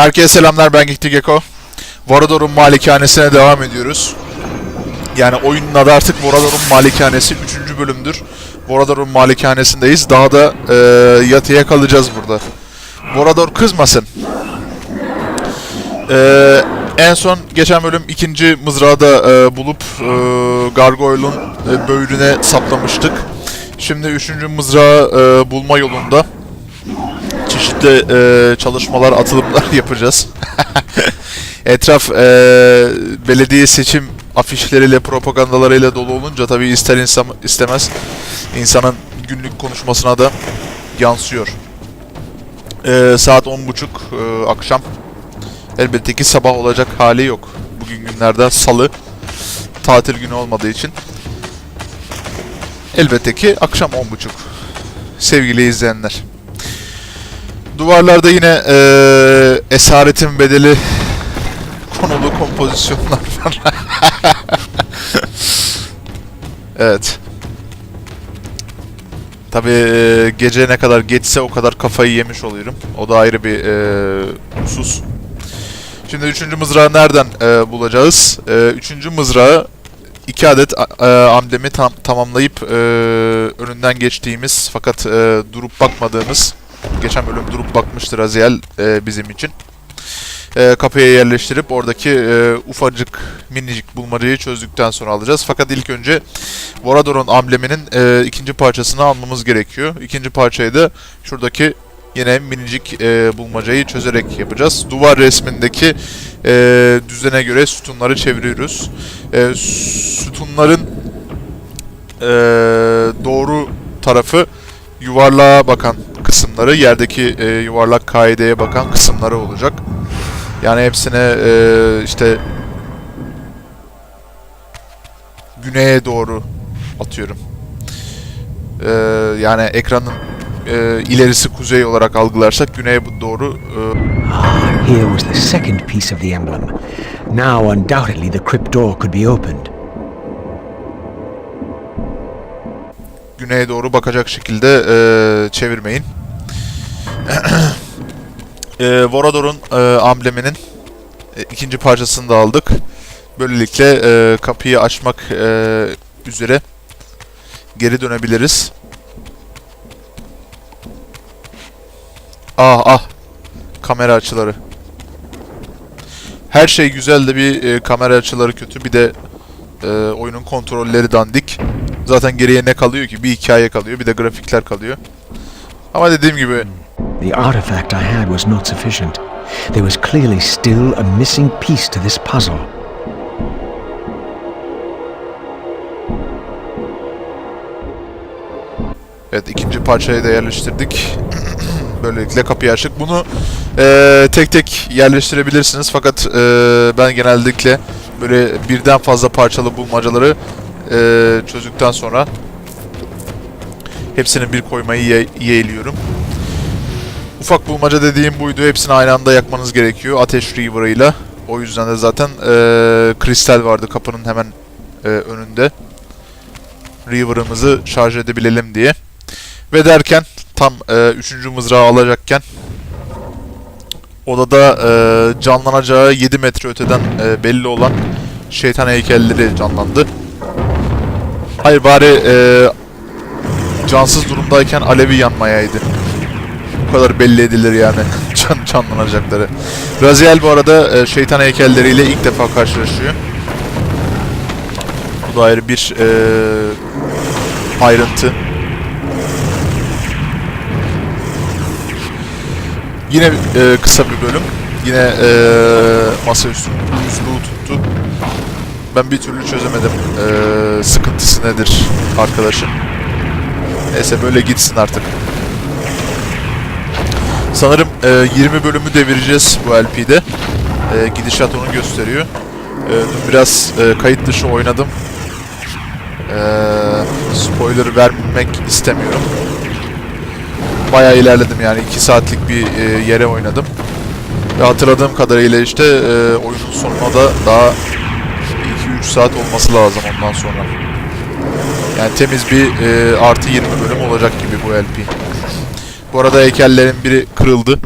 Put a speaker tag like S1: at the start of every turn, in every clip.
S1: Herkese selamlar ben Gikti Gecko. Vorador'un malikanesine devam ediyoruz. Yani oyunun adı artık Vorador'un malikanesi 3. bölümdür. Vorador'un malikanesindeyiz. Daha da e, yatıya kalacağız burada. Vorador kızmasın. E, en son geçen bölüm ikinci mızrağı da e, bulup e, Gargoyle'un e, böğrüne saplamıştık. Şimdi üçüncü mızrağı e, bulma yolunda çeşitli e, çalışmalar, atılımlar yapacağız. Etraf e, belediye seçim afişleriyle, propagandalarıyla dolu olunca tabii ister insan istemez insanın günlük konuşmasına da yansıyor. E, saat 10.30 e, akşam. Elbette ki sabah olacak hali yok. Bugün günlerden salı. Tatil günü olmadığı için. Elbette ki akşam 10.30. Sevgili izleyenler. Duvarlarda yine eee esaretin bedeli konulu kompozisyonlar var. evet. Tabii gece ne kadar geçse o kadar kafayı yemiş oluyorum. O da ayrı bir eee husus. Şimdi üçüncü mızrağı nereden eee, bulacağız? Eee, üçüncü mızrağı iki adet eee, amblemi tam, tamamlayıp eee, önünden geçtiğimiz fakat eee, durup bakmadığımız geçen bölüm durup bakmıştır Aziel e, bizim için. E, kapıya yerleştirip oradaki e, ufacık minicik bulmacayı çözdükten sonra alacağız. Fakat ilk önce Vorador'un ambleminin e, ikinci parçasını almamız gerekiyor. İkinci parçayı da şuradaki yine minicik e, bulmacayı çözerek yapacağız. Duvar resmindeki e, düzene göre sütunları çeviriyoruz. E, sütunların e, doğru tarafı yuvarlığa bakan kısımları, yerdeki e, yuvarlak kaideye bakan kısımları olacak. Yani hepsine e, işte güneye doğru atıyorum. E, yani ekranın e, ilerisi kuzey olarak algılarsak güneye doğru e,
S2: Ah, here was the second piece of the emblem. Now, undoubtedly, the crypt door could be opened.
S1: Güneye doğru bakacak şekilde e, çevirmeyin. e, Vorador'un e, ambleminin e, ikinci parçasını da aldık. Böylelikle e, kapıyı açmak e, üzere geri dönebiliriz. Ah ah. Kamera açıları. Her şey güzel de bir e, kamera açıları kötü. Bir de e, oyunun kontrolleri dandik. Zaten geriye ne kalıyor ki? Bir hikaye kalıyor, bir de grafikler kalıyor. Ama dediğim gibi
S2: The artifact I had was not sufficient. There was clearly still a missing piece to this puzzle.
S1: evet ikinci parçayı da yerleştirdik. Böylelikle kapıyı açtık. Bunu e, tek tek yerleştirebilirsiniz fakat e, ben genellikle böyle birden fazla parçalı bulmacaları e, çözdükten sonra hepsini bir koymayı ye- yeğliyorum. Ufak bulmaca dediğim buydu. Hepsini aynı anda yakmanız gerekiyor. Ateş Reaver'ıyla. O yüzden de zaten e, kristal vardı kapının hemen e, önünde. Reaver'ımızı şarj edebilelim diye. Ve derken tam e, üçüncü mızrağı alacakken odada e, canlanacağı 7 metre öteden e, belli olan şeytan heykelleri canlandı. Hayır bari e, cansız durumdayken alevi yanmayaydı. Bu kadar belli edilir yani can, canlanacakları. Raziel bu arada e, şeytan heykelleriyle ilk defa karşılaşıyor. Bu da ayrı bir e, ayrıntı. Yine e, kısa bir bölüm. Yine e, masaüstü tuttu. Ben bir türlü çözemedim. E, sıkıntısı nedir arkadaşın. Neyse böyle gitsin artık. Sanırım e, 20 bölümü devireceğiz bu LP'de. E, gidişat onu gösteriyor. E, dün biraz e, kayıt dışı oynadım. E, spoiler vermek istemiyorum. Bayağı ilerledim yani 2 saatlik bir e, yere oynadım. Ve hatırladığım kadarıyla işte e, oyunun sonuna da daha 2-3 saat olması lazım ondan sonra. Yani temiz bir e, artı 20 bölüm olacak gibi bu LP. Bu arada heykellerin biri kırıldı.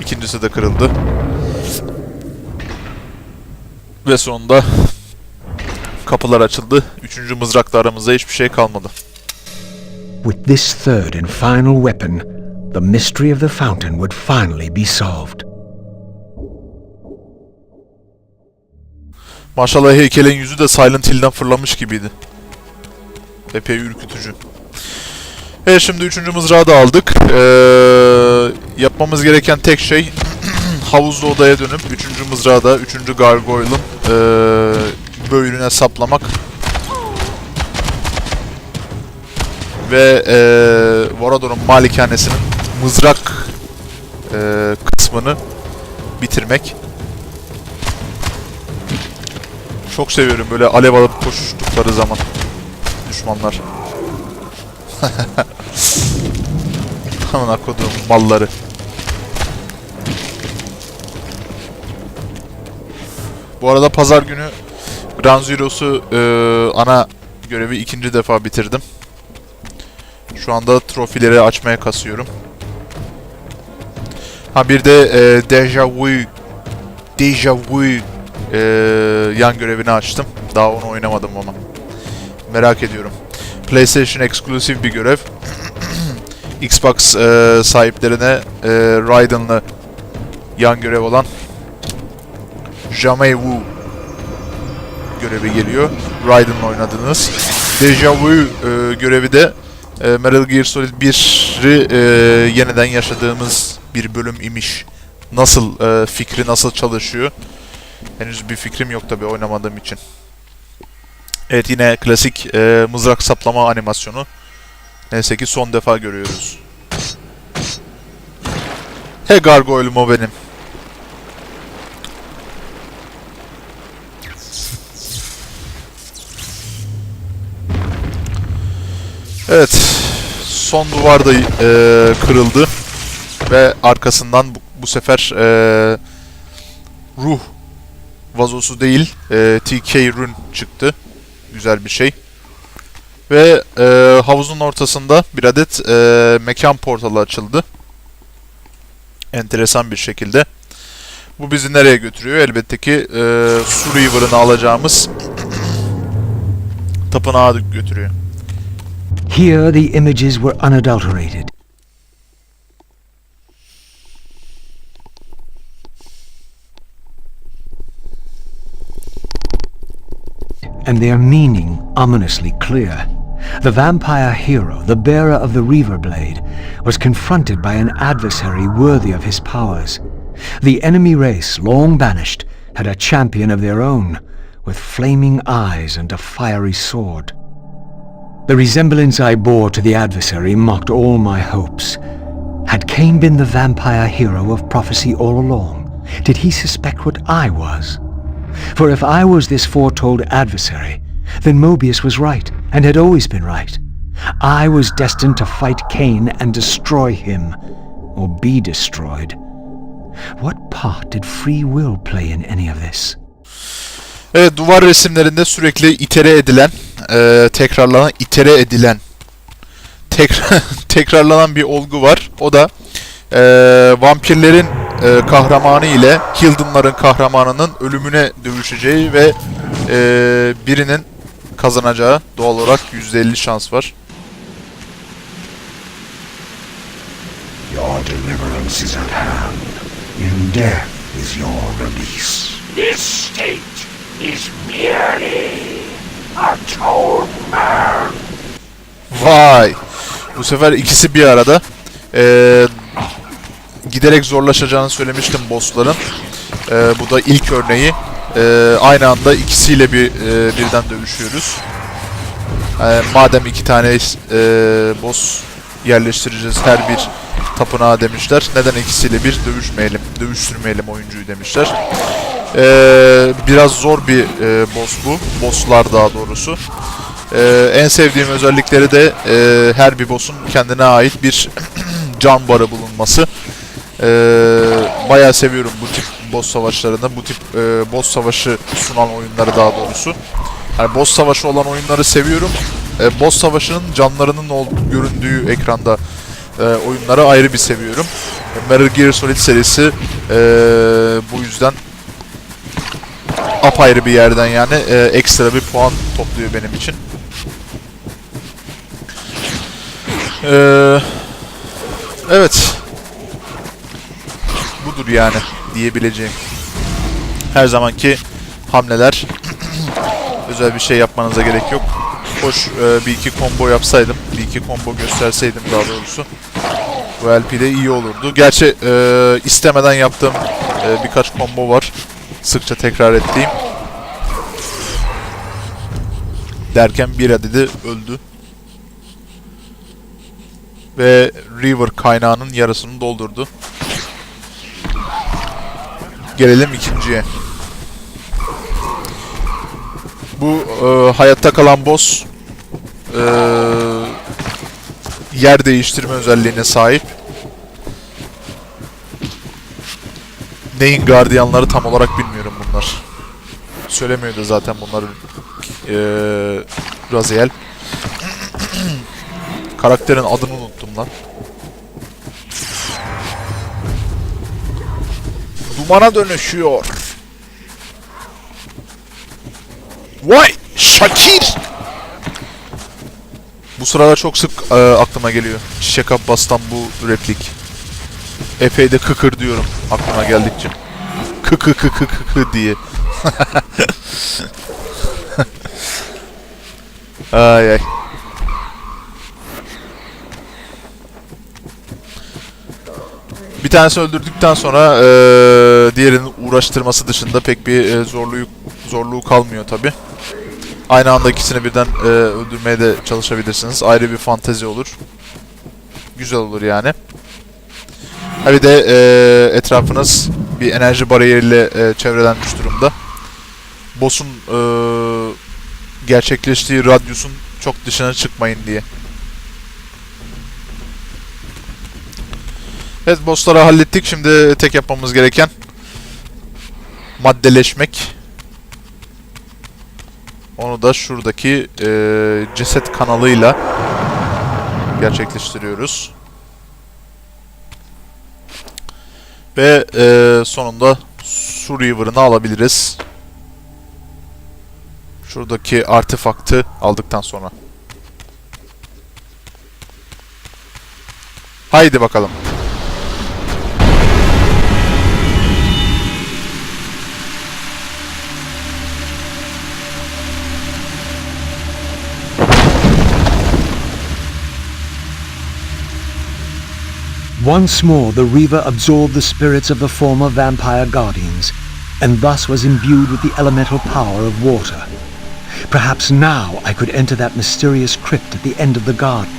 S1: İkincisi de kırıldı. Ve sonunda kapılar açıldı. Üçüncü mızrakla aramızda hiçbir şey kalmadı.
S2: With this third and final weapon, the mystery of the fountain would finally be solved.
S1: Maşallah heykelin yüzü de Silent Hill'den fırlamış gibiydi. Epey ürkütücü. Evet şimdi üçüncü mızrağı da aldık. Ee, yapmamız gereken tek şey havuzlu odaya dönüp üçüncü mızrağı da üçüncü gargoyle'ın ee, böğrüne saplamak. Ve ee, Vorador'un malikanesinin mızrak ee, kısmını bitirmek. Çok seviyorum böyle alev alıp koşuştukları zaman düşmanlar. Aman kodum malları. Bu arada pazar günü Grand Zero'su e, ana görevi ikinci defa bitirdim. Şu anda trofileri açmaya kasıyorum. Ha bir de e, Deja Vu Deja Vu e, yan görevini açtım. Daha onu oynamadım ama. Merak ediyorum. PlayStation eksklusif bir görev. Xbox e, sahiplerine e, Raiden'lı yan görev olan Jamais Vu görevi geliyor. Raiden'la oynadığınız. Deja Vu e, görevi de e, Metal Gear Solid 1'i e, yeniden yaşadığımız bir bölüm imiş. Nasıl e, fikri nasıl çalışıyor? Henüz bir fikrim yok tabi oynamadığım için. Evet yine klasik e, mızrak saplama animasyonu. Neyse ki son defa görüyoruz. He gargoyle'um o benim. Evet. Son duvar da e, kırıldı. Ve arkasından bu, bu sefer e, ruh vazosu değil e, TK Rune çıktı. Güzel bir şey. Ve e, havuzun ortasında bir adet e, mekan portalı açıldı. Enteresan bir şekilde. Bu bizi nereye götürüyor? Elbette ki e, Su River'ını alacağımız tapınağa götürüyor.
S2: Here the images were unadulterated. And their meaning ominously clear. The vampire hero, the bearer of the Reaver Blade, was confronted by an adversary worthy of his powers. The enemy race, long banished, had a champion of their own, with flaming eyes and a fiery sword. The resemblance I bore to the adversary mocked all my hopes. Had Cain been the vampire hero of prophecy all along? Did he suspect what I was? For if I was this foretold adversary, then Mobius was right, and had always been right. I was destined to fight Cain and destroy him, or be destroyed. What part did free will play in any of this?
S1: Evet duvar resimlerinde sürekli itere edilen, e, tekrarlanan, itere edilen, tekrar, tekrarlanan bir olgu var. O da e, vampirlerin e, kahramanı ile Hilden'ların kahramanının ölümüne dövüşeceği ve e, birinin kazanacağı doğal olarak %50 şans var.
S3: Your deliverance is at hand. In death is your release. This state is merely atonement.
S1: Vay! Bu sefer ikisi bir arada. Ee, giderek zorlaşacağını söylemiştim bossların. Ee, bu da ilk örneği. Ee, aynı anda ikisiyle bir e, birden dövüşüyoruz. Ee, madem iki tane e, boss yerleştireceğiz her bir tapınağa demişler. Neden ikisiyle bir dövüşmeyelim, dövüştürmeyelim oyuncuyu demişler. Ee, biraz zor bir e, boss bu. Bosslar daha doğrusu. Ee, en sevdiğim özellikleri de e, her bir boss'un kendine ait bir can barı bulunması. Ee, bayağı seviyorum bu tip boss savaşlarını, bu tip e, boss savaşı sunan oyunları daha doğrusu. Yani boss savaşı olan oyunları seviyorum. E, boss savaşının canlarının ol, göründüğü ekranda e, oyunları ayrı bir seviyorum. Metal Gear Solid serisi e, bu yüzden apayrı bir yerden yani e, ekstra bir puan topluyor benim için. Eee Evet. Budur yani diyebileceğim. Her zamanki hamleler. Özel bir şey yapmanıza gerek yok. Hoş e, bir iki combo yapsaydım, bir iki combo gösterseydim daha doğrusu. Bu LP'de iyi olurdu. Gerçi e, istemeden yaptığım e, birkaç combo var. Sıkça tekrar ettiğim. Derken bir adedi öldü ve River kaynağının yarısını doldurdu. Gelelim ikinciye. Bu e, hayatta kalan boss e, yer değiştirme özelliğine sahip. Neyin gardiyanları tam olarak bilmiyorum bunlar. Söylemiyordu zaten bunları e, Raziel. Karakterin adını unuttum lan. Dumana dönüşüyor. Vay Şakir! Bu sırada çok sık e, aklıma geliyor. Çiçek Abbas'tan bu replik. Epey de kıkır diyorum aklıma geldikçe. Kıkı kıkı kıkı diye. ay ay. Tanesi öldürdükten sonra eee diğerinin uğraştırması dışında pek bir eee, zorluğu zorluğu kalmıyor tabi. Aynı anda ikisini birden eee, öldürmeye de çalışabilirsiniz. Ayrı bir fantezi olur. Güzel olur yani. Ha bir de eee, etrafınız bir enerji bariyeriyle eee, çevrelenmiş durumda. Boss'un eee, gerçekleştiği radyusun çok dışına çıkmayın diye. Evet bossları hallettik. Şimdi tek yapmamız gereken maddeleşmek. Onu da şuradaki e, ceset kanalıyla gerçekleştiriyoruz. Ve e, sonunda su river'ını alabiliriz. Şuradaki artefaktı aldıktan sonra. Haydi bakalım.
S2: Once more the Reaver absorbed the spirits of the former vampire guardians, and thus was imbued with the elemental power of water. Perhaps now I could enter that mysterious crypt at the end of the garden,